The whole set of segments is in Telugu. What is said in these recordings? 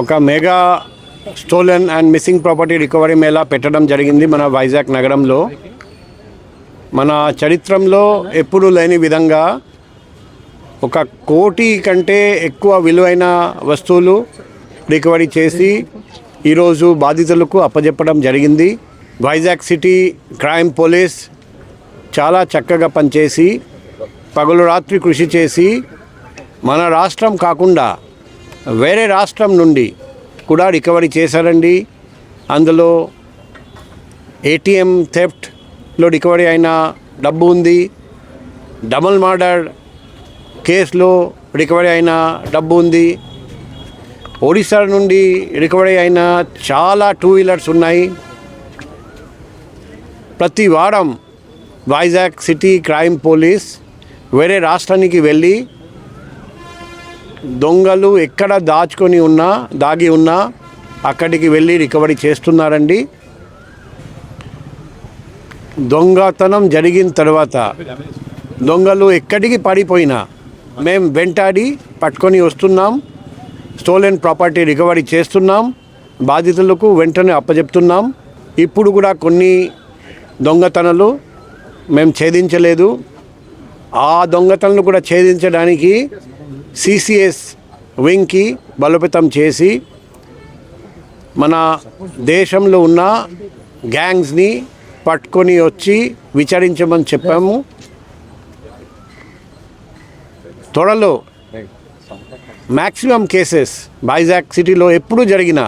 ఒక mega stolen and missing property recovery mela పెట్టడం జరిగింది మన వైజాగ్ నగరంలో. మన చరిత్రంలో ఎప్పుడూ లేని విధంగా ఒక కోటి కంటే ఎక్కువ విలువైన వస్తువులు రికవరీ చేసి ఈరోజు బాధితులకు అప్పజెప్పడం జరిగింది. వైజాగ్ సిటీ క్రైమ్ పోలీస్ చాలా చక్కగా పనిచేసి పగలు రాత్రి కృషి చేసి మన రాష్ట్రం కాకుండా వేరే రాష్ట్రం నుండి కూడా రికవరీ చేశారండి. అందులో ఏటీఎం థెఫ్ట్లో రికవరీ అయిన డబ్బు ఉంది. డబల్ మర్డర్ కేసులో రికవరీ అయిన డబ్బు ఉంది. ఒడిశా నుండి రికవరీ అయిన చాలా టూ వీలర్స్ ఉన్నాయి. ప్రతి వారం వైజాగ్ సిటీ క్రైమ్ పోలీస్ వేరే రాష్ట్రానికి వెళ్ళి దొంగలు ఎక్కడ దాచుకొని ఉన్నా దాగి ఉన్నా అక్కడికి వెళ్ళి రికవరీ చేస్తున్నారండి. దొంగతనం జరిగిన తర్వాత దొంగలు ఎక్కడికి పడిపోయినా మేము వెంటాడి పట్టుకొని వస్తున్నాం స్టోలెన్ ప్రాపర్టీ రికవరీ చేస్తున్నాం బాధితులకు వెంటనే అప్పజెప్తున్నాం. ఇప్పుడు కూడా కొన్ని దొంగతనాలు మేము ఛేదించలేదు. ఆ దొంగతనాలు కూడా ఛేదించడానికి సిసిఎస్ వింగ్కి బలోపేతం చేసి మన దేశంలో ఉన్న గ్యాంగ్స్ని పట్టుకొని వచ్చి విచారించమని చెప్పాము. త్వరలో మ్యాక్సిమం కేసెస్ వైజాగ్ సిటీలో ఎప్పుడు జరిగిన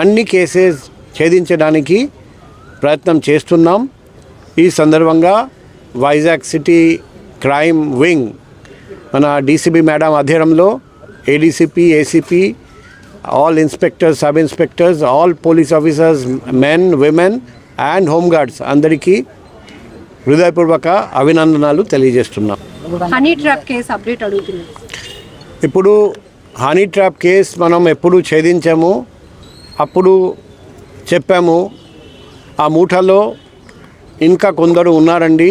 అన్ని కేసెస్ ఛేదించడానికి ప్రయత్నం చేస్తున్నాం. ఈ సందర్భంగా వైజాగ్ సిటీ క్రైమ్ వింగ్ మన డీసీబీ మేడం ఆధ్వర్యంలో ADCP ACP all inspectors sub inspectors all police officers men women and home guards అందరికీ హృదయపూర్వక అభినందనాలు తెలియజేస్తున్నాం. హనీ ట్రాప్ కేసు అప్డేట్ అడుగుతున్నాను ఇప్పుడు హనీ ట్రాప్ కేస్ మనం ఎప్పుడు ఛేదించాము? అప్పుడు చెప్పాము ఆ మూటలో ఇంకా కొందరు ఉన్నారండి.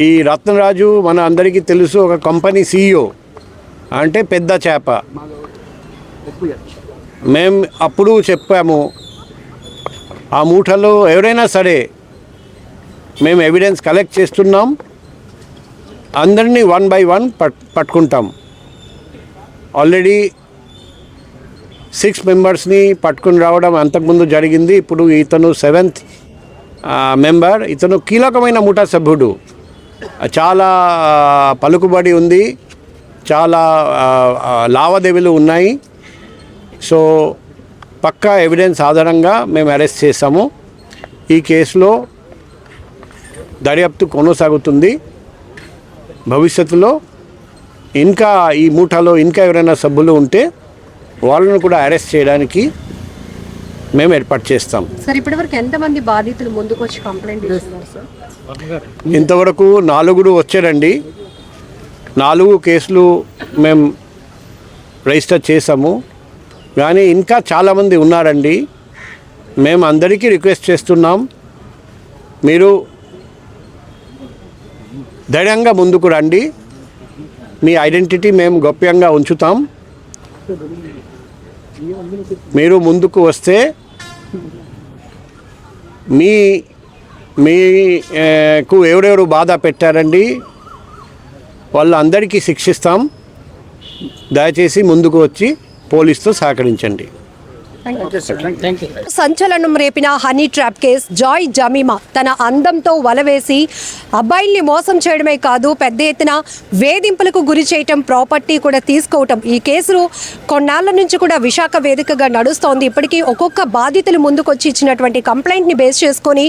ఈ రత్నరాజు మన అందరికీ తెలుసు ఒక కంపెనీ సీఈఓ. అంటే పెద్ద చేప. మేం అప్పుడు చెప్పాము ఆ మూటలో ఎవరైనా సరే మేము ఎవిడెన్స్ కలెక్ట్ చేస్తున్నాం అందరినీ వన్ బై వన్ పట్ పట్టుకుంటాం. ఆల్రెడీ సిక్స్ మెంబర్స్ని పట్టుకుని రావడం అంతకుముందు జరిగింది ఇప్పుడు ఇతను సెవెంత్ మెంబర్. ఇతను కీలకమైన ముఠా సభ్యుడు. చాలా పలుకుబడి ఉంది. చాలా లావాదేవీలు ఉన్నాయి. సో పక్కా ఎవిడెన్స్ ఆధారంగా మేము అరెస్ట్ చేసాము ఈ కేసులో దర్యాప్తు కొనసాగుతుంది. భవిష్యత్తులో ఇంకా ఈ మూటలో ఇంకా ఎవరైనా సభ్యులు ఉంటే వాళ్ళను కూడా అరెస్ట్ చేయడానికి మేము ఏర్పాటు చేస్తాం. సార్ ఇప్పటివరకు ఎంతమంది బాధితులు ముందుకు వచ్చి కంప్లైంట్ ఇంతవరకు నాలుగురు వచ్చారండి. నాలుగు కేసులు మేము రిజిస్టర్ చేసాము కానీ ఇంకా చాలామంది ఉన్నారండి. మేము అందరికీ రిక్వెస్ట్ చేస్తున్నాం. మీరు ధైర్యంగా ముందుకు రండి. మీ ఐడెంటిటీ మేము గోప్యంగా ఉంచుతాం. మీరు ముందుకు వస్తే మీ మీకు ఎవరెవరు బాధ పెట్టారండి? వాళ్ళందరికీ శిక్షిస్తాం. దయచేసి ముందుకు వచ్చి పోలీస్తో సహకరించండి. సంచలనం రేపిన honey trap case Joy Jemima తన అందంతో వలవేసి అబ్బాయిల్ని మోసం చేయడమే కాదు పెద్ద ఎత్తున వేధింపులకు గురి చేయటం ప్రాపర్టీ కూడా తీసుకోవటం ఈ కేసులు కొన్నాళ్ళ నుంచి కూడా విశాఖ వేదికగా నడుస్తోంది. ఇప్పటికీ ఒక్కొక్క బాధితులు ముందుకొచ్చి ఇచ్చినటువంటి కంప్లైంట్ని బేస్ చేసుకొని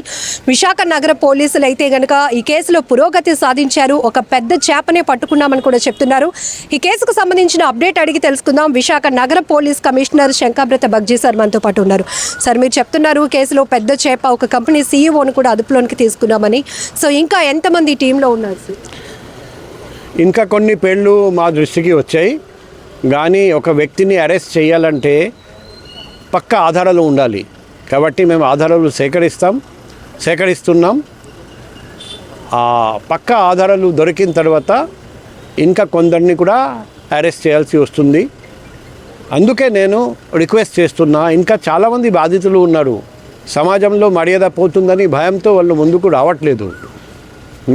విశాఖ నగర పోలీసులు అయితే గనక ఈ కేసులో పురోగతి సాధించారు. ఒక పెద్ద చేపనే పట్టుకున్నామని కూడా చెప్తున్నారు. ఈ కేసుకు సంబంధించిన అప్డేట్ అడిగి తెలుసుకుందాం. విశాఖ నగర police commissioner Shankhabrata Bagchi sir మనతో పాటు ఉన్నారు. సార్ మీరు చెప్తున్నారు కేసులో పెద్ద చేప ఒక కంపెనీ సీఈఓని కూడా అదుపులోనికి తీసుకున్నామని. సో ఇంకా ఎంతమంది టీంలో ఉన్నారు సార్? ఇంకా కొన్ని పేర్లు మా దృష్టికి వచ్చాయి. కానీ ఒక వ్యక్తిని అరెస్ట్ చేయాలంటే పక్క ఆధారాలు ఉండాలి. కాబట్టి మేము ఆధారాలు సేకరిస్తాం సేకరిస్తున్నాం. ఆ పక్క ఆధారాలు దొరికిన తర్వాత ఇంకా కొందరిని కూడా అరెస్ట్ చేయాల్సి వస్తుంది. అందుకే నేను రిక్వెస్ట్ చేస్తున్నా ఇంకా చాలామంది బాధితులు ఉన్నారు. సమాజంలో మర్యాద పోతుందని భయంతో వాళ్ళు ముందుకు రావట్లేదు.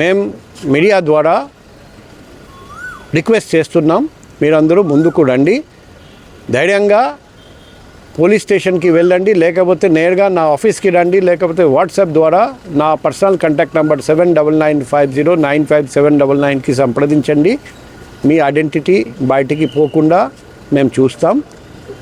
మేం మీడియా ద్వారా రిక్వెస్ట్ చేస్తున్నాం మీరందరూ ముందుకు రండి. ధైర్యంగా పోలీస్ స్టేషన్కి వెళ్ళండి లేకపోతే నేరుగా నా ఆఫీస్కి రండి లేకపోతే వాట్సాప్ ద్వారా నా personal contact number seven double nine five zero nine five seven double నైన్కి సంప్రదించండి. మీ ఐడెంటిటీ బయటికి పోకుండా మేము చూస్తాం.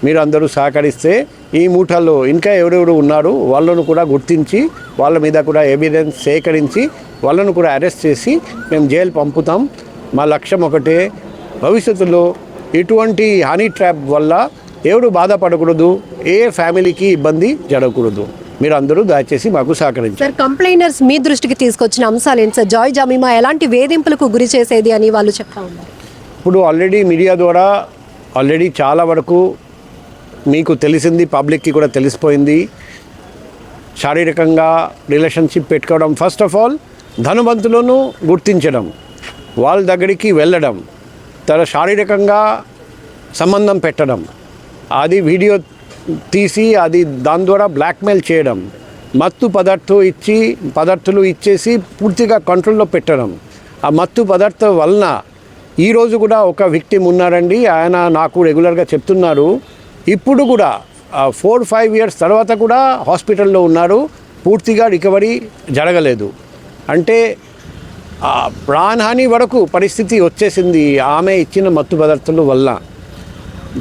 మీరు అందరూ సహకరిస్తే ఈ మూటల్లో ఇంకా ఎవరెవరు ఉన్నారు వాళ్ళను కూడా గుర్తించి వాళ్ళ మీద కూడా ఎవిడెన్స్ సేకరించి వాళ్ళను కూడా అరెస్ట్ చేసి మేము జైలు పంపుతాం. మా లక్ష్యం ఒకటే భవిష్యత్తులో ఇటువంటి హనీ ట్రాప్ వల్ల ఎవరు బాధపడకూడదు ఏ ఫ్యామిలీకి ఇబ్బంది జరగకూడదు. మీరు అందరూ దయచేసి మాకు సహకరించారు సార్ కంప్లైనర్స్ మీ దృష్టికి తీసుకొచ్చిన అంశాలు ఏంటి సార్? జాయ్ జమీమా ఎలాంటి వేధింపులకు గురి చేసేది అని వాళ్ళు చెప్తా ఉన్నారు. ఇప్పుడు ఆల్రెడీ మీడియా ద్వారా ఆల్రెడీ చాలా వరకు మీకు తెలిసింది పబ్లిక్కి కూడా తెలిసిపోయింది. శారీరకంగా రిలేషన్షిప్ పెట్టుకోవడం ఫస్ట్ ఆఫ్ ఆల్ ధనవంతులను గుర్తించడం వాళ్ళ దగ్గరికి వెళ్ళడం తన శారీరకంగా సంబంధం పెట్టడం అది వీడియో తీసి అది దాని ద్వారా బ్లాక్మెయిల్ చేయడం మత్తు పదార్థం ఇచ్చి పదార్థాలు ఇచ్చేసి పూర్తిగా కంట్రోల్లో పెట్టడం ఆ మత్తు పదార్థం వలన ఈరోజు కూడా ఒక విక్టిమ్ ఉన్నారండి ఆయన నాకు రెగ్యులర్గా చెప్తున్నారు. ఇప్పుడు కూడా ఫోర్ ఫైవ్ ఇయర్స్ తర్వాత కూడా హాస్పిటల్లో ఉన్నారు పూర్తిగా రికవరీ జరగలేదు. అంటే ప్రాణహాని వరకు పరిస్థితి వచ్చేసింది ఆమె ఇచ్చిన మత్తు పదార్థాల వల్ల.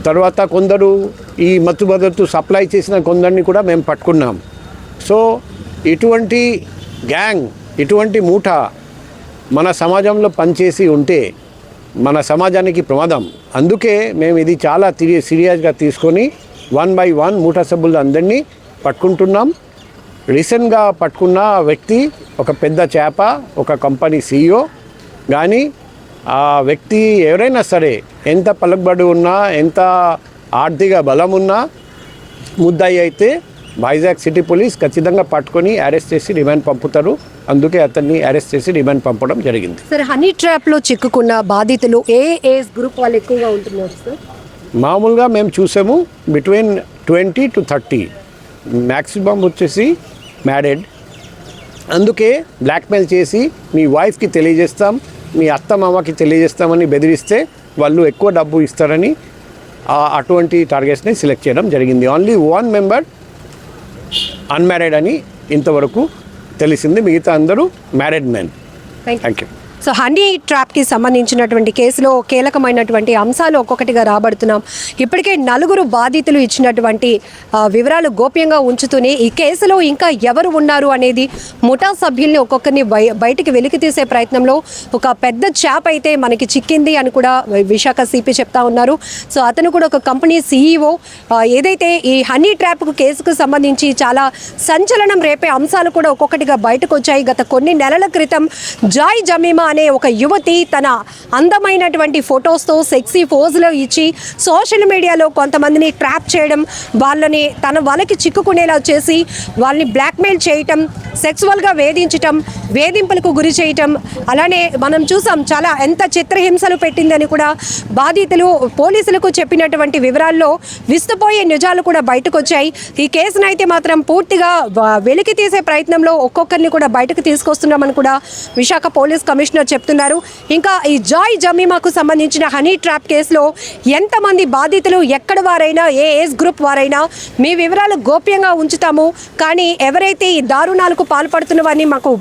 తర్వాత కొందరు ఈ మత్తు పదార్థాలు సప్లై చేసిన కొందరిని కూడా మేము పట్టుకున్నాం. సో ఇటువంటి గ్యాంగ్ ఇటువంటి మూట మన సమాజంలో పనిచేసి ఉంటే మన సమాజానికి ప్రమాదం. అందుకే మేము ఇది చాలా సీరియస్గా తీసుకొని వన్ బై వన్ మూట సభ్యులు అందరినీ పట్టుకుంటున్నాం. రీసెంట్గా పట్టుకున్న వ్యక్తి ఒక పెద్ద చేప ఒక కంపెనీ సీఈఓ. కానీ ఆ వ్యక్తి ఎవరైనా సరే ఎంత పలుకుబడి ఉన్నా ఎంత ఆర్థిక బలం ఉన్నా ముద్దాయి అయితే వైజాగ్ సిటీ పోలీస్ ఖచ్చితంగా పట్టుకొని అరెస్ట్ చేసి రిమాండ్ పంపుతారు. అందుకే అతన్ని అరెస్ట్ చేసి రిమాండ్ పంపడం జరిగింది. సార్ హనీ ట్రాప్లో చిక్కుకున్న బాధితులు ఏ ఏజ్ గ్రూప్ వాళ్ళు ఎక్కువగా ఉంటున్నారు సార్? మామూలుగా మేము చూసాము between twenty to thirty. Maximum వచ్చేసి మ్యారీడ్ అందుకే బ్లాక్మెయిల్ చేసి మీ వైఫ్కి తెలియజేస్తాం మీ అత్త మామకి తెలియజేస్తామని బెదిరిస్తే వాళ్ళు ఎక్కువ డబ్బు ఇస్తారని అటువంటి టార్గెట్స్ని సెలెక్ట్ చేయడం జరిగింది. ఓన్లీ వన్ మెంబర్ అన్మ్యారీడ్ అని ఇంతవరకు తెలిసింది మిగతా అందరూ married men. Thank thank you so honey ట్రాప్కి సంబంధించినటువంటి కేసులో కీలకమైనటువంటి అంశాలు ఒక్కొక్కటిగా రాబడుతున్నాం. ఇప్పటికే నలుగురు బాధితులు ఇచ్చినటువంటి వివరాలు గోప్యంగా ఉంచుతూనే ఈ కేసులో ఇంకా ఎవరు ఉన్నారు అనేది ముఠా సభ్యుల్ని ఒక్కొక్కరిని బయ బయటికి వెలికి తీసే ప్రయత్నంలో ఒక పెద్ద చేప అయితే మనకి చిక్కింది అని కూడా విశాఖ సిపి చెప్తా ఉన్నారు. సో అతను కూడా ఒక కంపెనీ సీఈఓ. ఏదైతే ఈ హనీ ట్రాప్ కేసుకు సంబంధించి చాలా సంచలనం రేపే అంశాలు కూడా ఒక్కొక్కటిగా బయటకు వచ్చాయి గత కొన్ని నెలల క్రితం జాయ్ జమీమా అనే ఒక యువతి తన అందమైనటువంటి ఫొటోస్తో సెక్సీ పోజులు ఇచ్చి సోషల్ మీడియాలో కొంతమందిని ట్రాప్ చేయడం వాళ్ళని తన వాళ్ళకి చిక్కుకునేలా చేసి వాళ్ళని బ్లాక్మెయిల్ చేయటం సెక్సువల్గా వేధించటం వేధింపులకు గురి చేయటం. అలానే మనం చూసాం చాలా ఎంత చిత్రహింసలు పెట్టిందని కూడా బాధితులు పోలీసులకు చెప్పినటువంటి వివరాల్లో విస్తుపోయే నిజాలు కూడా బయటకు వచ్చాయి ఈ కేసును అయితే మాత్రం పూర్తిగా వెలికి తీసే ప్రయత్నంలో ఒక్కొక్కరిని కూడా బయటకు తీసుకొస్తున్నామని కూడా విశాఖ పోలీస్ కమిషనర్ చెప్తున్నారు. ఇంకా ఈ జాయ్ జమీమాకు సంబంధించిన హనీ ట్రాప్ కేసులో ఎంతమంది బాధితులు ఎక్కడ వారైనా ఏ ఏజ్ గ్రూప్ వారైనా మీ వివరాలు గోప్యంగా ఉంచుతాము. కానీ ఎవరైతే ఈ దారుణాలకు పాల్పడుతున్న వారిని మాకు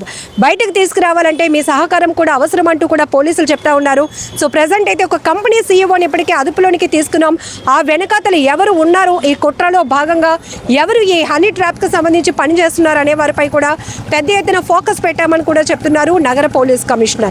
బయటకు తీసుకురావాలంటే మీ సహకారం కూడా అవసరం అంటూ కూడా పోలీసులు చెప్తా ఉన్నారు. సో ప్రజెంట్ అయితే ఒక కంపెనీ సీఈఓని ఇప్పటికే అదుపులోనికి తీసుకున్నాం. ఆ వెనకాతలు ఎవరు ఉన్నారు? ఈ కుట్రలో భాగంగా ఎవరు ఈ హనీ ట్రాప్కి సంబంధించి పనిచేస్తున్నారు అనే వారిపై కూడా పెద్ద ఎత్తున ఫోకస్ పెట్టామని కూడా చెప్తున్నారు నగర పోలీస్ కమిషనర్.